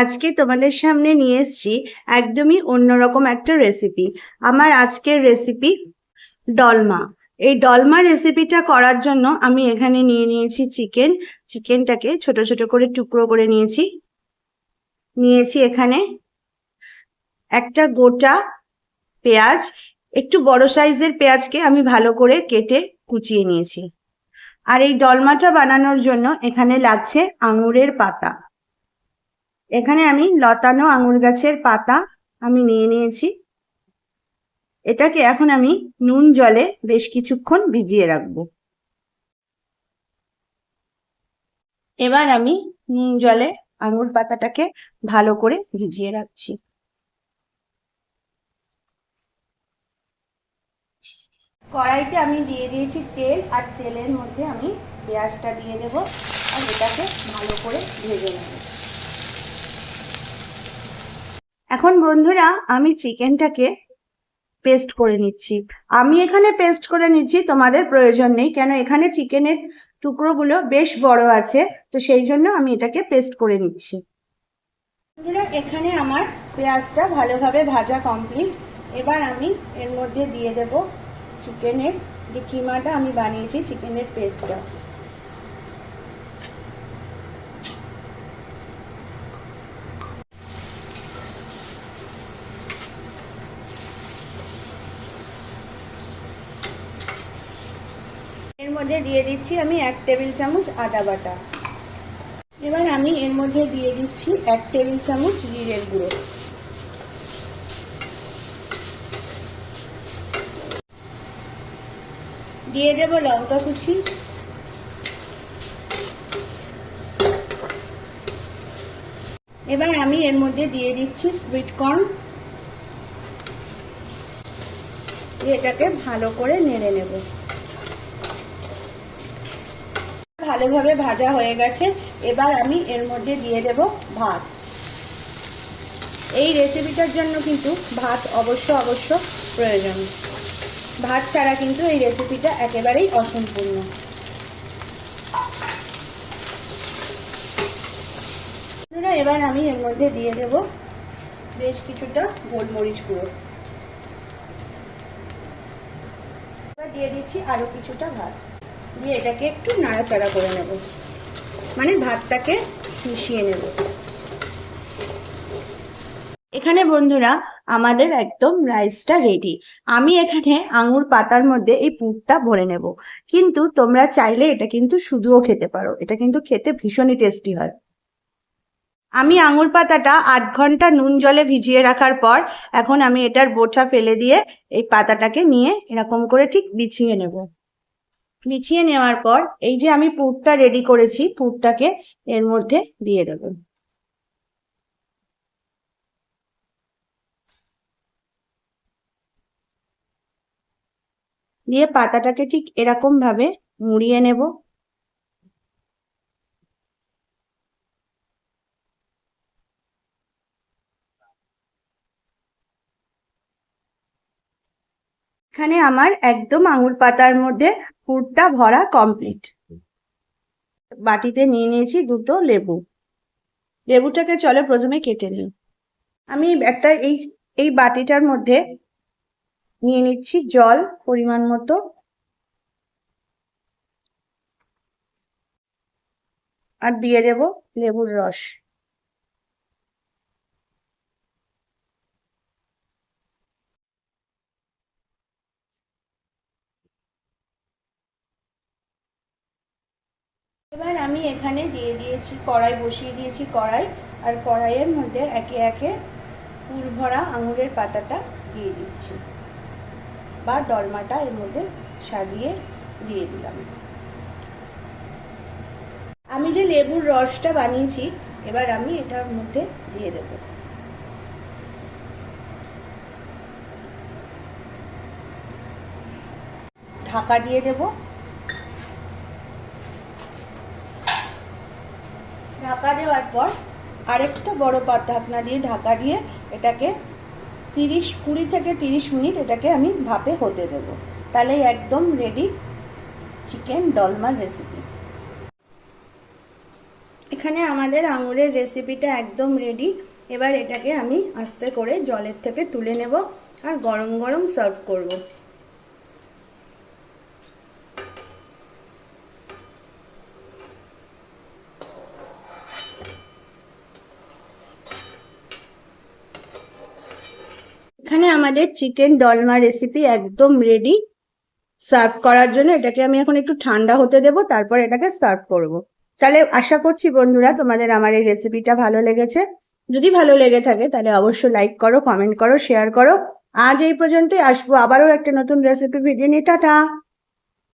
আজকে তোমাদের সামনে নিয়ে এসেছি একদমই অন্যরকম একটা রেসিপি আমার আজকের রেসিপি ডলমা এই ডলমা রেসিপিটা করার জন্য আমি এখানে নিয়ে নিয়েছি চিকেন চিকেনটাকে ছোট ছোট করে টুকরো করে নিয়েছি। নিয়েছি এখানে একটা গোটা পেঁয়াজ। একটু বড় সাইজের পেঁয়াজকে আমি ভালো করে কেটে কুচিয়ে নিয়েছি। আর এই ডলমাটা বানানোর জন্য এখানে লাগছে আঙুরের পাতা। এখানে আমি লতানো আঙুর গাছের পাতা আমি নিয়ে নিয়েছি। এটাকে এখন আমি নুন জলে বেশ কিছুক্ষণ ভিজিয়ে রাখব। এবার আমি নুন জলে আঙুর পাতাটাকে ভালো করে ভিজিয়ে রাখছি। কড়াইতে আমি দিয়ে দিয়েছি তেল, আর তেলের মধ্যে আমি পেঁয়াজটা দিয়ে দেব, আর এটাকে ভালো করে ভেজে নেব। এখন বন্ধুরা, আমি চিকেনটাকে পেস্ট করে নিচ্ছি। আমি এখানে পেস্ট করে নিচ্ছি, তোমাদের প্রয়োজন নেই, কেন এখানে চিকেনের টুকরোগুলো বেশ বড় আছে, তো সেই জন্য আমি এটাকে পেস্ট করে নিচ্ছি। বন্ধুরা, এখানে আমার পেঁয়াজটা ভালোভাবে ভাজা কমপ্লিট এবার আমি এর মধ্যে দিয়ে দেব চিকেনের যে কিমাটা আমি বানিয়েছি, চিকেনের পেস্টটা মধ্যে দিয়ে দিচ্ছি আমি এক টেবিল চামচ আদা বাটা। এবার আমি এর মধ্যে দিয়ে দিচ্ছি এক টেবিল চামচ জিরের গুঁড়ো। দিয়ে দেব লঙ্কা কুচি। এবার আমি এর মধ্যে দিয়ে দিচ্ছি সুইট কর্ন এটাকে ভালো করে নেড়ে নেব। ভালোভাবে ভাজা হয়ে গেছে। এবার আমি এর মধ্যে দিয়ে দেব ভাত। এই রেসিপিটার জন্য কিন্তু ভাত অবশ্য অবশ্য প্রয়োজন। ভাত ছাড়া কিন্তু এই রেসিপিটা একেবারেই অসম্পূর্ণ। এবার আমি এর মধ্যে দিয়ে দেব বেশ কিছুটা গোলমরিচ গুঁড়ো। দিয়ে দিচ্ছি আরও কিছুটা ভাত। দিয়ে এটাকে একটু নাড়াচাড়া করে নেব। মানে ভাতটাকে মিশিয়ে নেব। এখানে বন্ধুরা, আমাদের একদম রাইসটা রেডি আমি এখানে আঙুর পাতার মধ্যে এই পুরটা ভরে নেব। কিন্তু তোমরা চাইলে এটা কিন্তু শুধুও খেতে পারো। এটা কিন্তু খেতে ভীষণই টেস্টি হয়। আমি আঙুর পাতাটা আধ ঘণ্টা নুন জলে ভিজিয়ে রাখার পর এখন আমি এটার বোটা ফেলে দিয়ে এই পাতাটাকে নিয়ে এরকম করে ঠিক বিছিয়ে নেব। বিছিয়ে নেওয়ার পর এই যে আমি পুরটা রেডি করেছি, পুরটাকে এর মধ্যে দিয়ে দেব। দিয়ে পাতাটাকে ঠিক এরকম ভাবে মুড়িয়ে নেব। এখানে আমার একদম আঙুর পাতার মধ্যে পুরটা ভরা কমপ্লিট বাটিতে নিয়ে নিয়েছি দুটো লেবু। লেবুটাকে চলে প্রথমে কেটে নিই। আমি একটা এই এই বাটিটার মধ্যে নিয়ে নিচ্ছি জল পরিমাণ মতো। আর দিয়ে দেব লেবুর রস। এবার আমি এখানে দিয়ে দিয়েছি কড়াই, বসিয়ে দিয়েছি কড়াই আর কড়াইয়ের মধ্যে একে একে ফুল ভরা আঙুরের পাতাটা দিয়ে দিচ্ছি বা ডলমাটা এর মধ্যে সাজিয়ে দিয়ে দিলাম। আমি যে লেবুর রসটা বানিয়েছি, এবার আমি এটার মধ্যে দিয়ে দেব। ঢাকা দিয়ে দেব ঢাকা দেওয়ার পর আরেকটা বড় পাত ঢাকনা দিয়ে, ঢাকা দিয়ে এটাকে তিরিশ, কুড়ি থেকে তিরিশ মিনিট এটাকে আমি ভাপে হতে দেব। তাহলে একদম রেডি চিকেন ডলমার রেসিপি এখানে আমাদের আঙুরের রেসিপিটা একদম রেডি এবার এটাকে আমি আস্তে করে জলের থেকে তুলে নেব আর গরম গরম সার্ভ করব। এখানে আমাদের চিকেন ডলমা রেসিপি একদম রেডি সার্ভ করার জন্য এটাকে আমি এখন একটু ঠান্ডা হতে দেব, তারপর এটাকে সার্ভ করব। তাহলে আশা করছি বন্ধুরা তোমাদের আমার এই রেসিপিটা ভালো লেগেছে। যদি ভালো লেগে থাকে তাহলে অবশ্যই লাইক করো কমেন্ট করো শেয়ার করো। আজ এই পর্যন্তই, আসব আবারও একটা নতুন রেসিপি ভিডিও নিয়ে। টাটা!